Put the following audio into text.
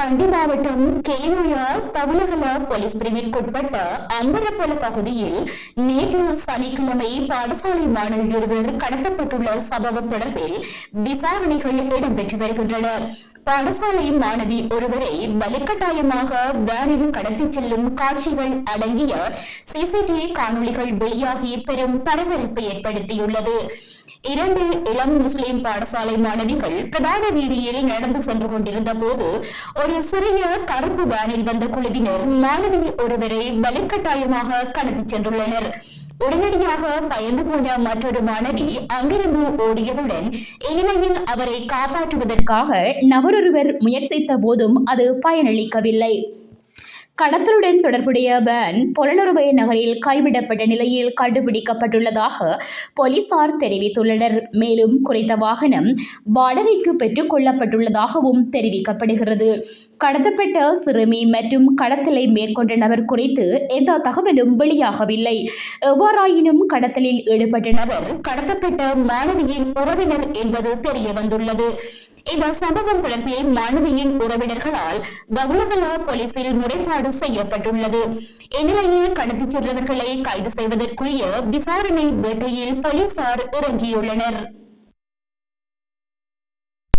கண்டி மாவட்டம் கேனுயா தவுலகல போலீஸ் பிரிவிற்குட்பட்ட அம்பரப்பல பகுதியில் நேற்று சனிக்கிழமை பாடசாலை மாணவி ஒருவர் கடத்தப்பட்டுள்ள சம்பவம் தொடர்பில் விசாரணைகள் இடம்பெற்று வருகின்றன. பாடசாலை மாணவி ஒருவரை வலுக்கட்டாயமாக வேனில் கடத்தி செல்லும் காட்சிகள் அடங்கிய சிசிடிவி காணொளிகள் வெளியாகி பெரும் பரபரப்பை ஏற்படுத்தியுள்ளது. இரண்டு இளம் முஸ்லிம் பாடசாலை மாணவிகள் பிரதான வீதியில் நடந்து சென்று கொண்டிருந்த போது ஒரு சிறிய கருப்பு வேனில் வந்த குழுவினர் மாணவி ஒருவரை வலுக்கட்டாயமாக கடத்தி சென்றுள்ளனர். உடனடியாக பயந்து போன மற்றொரு மாணவி அங்கிருந்து ஓடியதுடன் இந்நிலையில் அவரை காப்பாற்றுவதற்காக நபரொருவர் முயற்சித்த போதும் அது பயனளிக்கவில்லை. கடத்தலுடன் தொடர்புடைய வேன் பொலனறுவை நகரில் கைவிடப்பட்ட நிலையில் கண்டுபிடிக்கப்பட்டுள்ளதாக போலீசார் தெரிவித்துள்ளனர். மேலும் குறித்த வாகனம் வாடகைக்கு பெற்றுக் கொள்ளப்பட்டுள்ளதாகவும் தெரிவிக்கப்படுகிறது. கடத்தப்பட்ட சிறுமி மற்றும் கடத்தலை மேற்கொண்ட நபர் குறித்து எந்த தகவலும் வெளியாகவில்லை. எவ்வாறாயினும் கடத்தலில் ஈடுபட்ட நபர் கடத்தப்பட்ட மாணவியின் உறவினர் என்பது தெரிய வந்துள்ளது இந்த சம்பவம் தொடர்பில் மாணவியின் உறவினர்களால் கவுலகல போலீசில் முறைப்பாடு செய்யப்பட்டுள்ளது. இந்நிலையில் கடத்திச் சென்றவர்களை கைது செய்வதற்குரிய விசாரணை வேட்டையில் போலீசார் இறங்கியுள்ளனர்.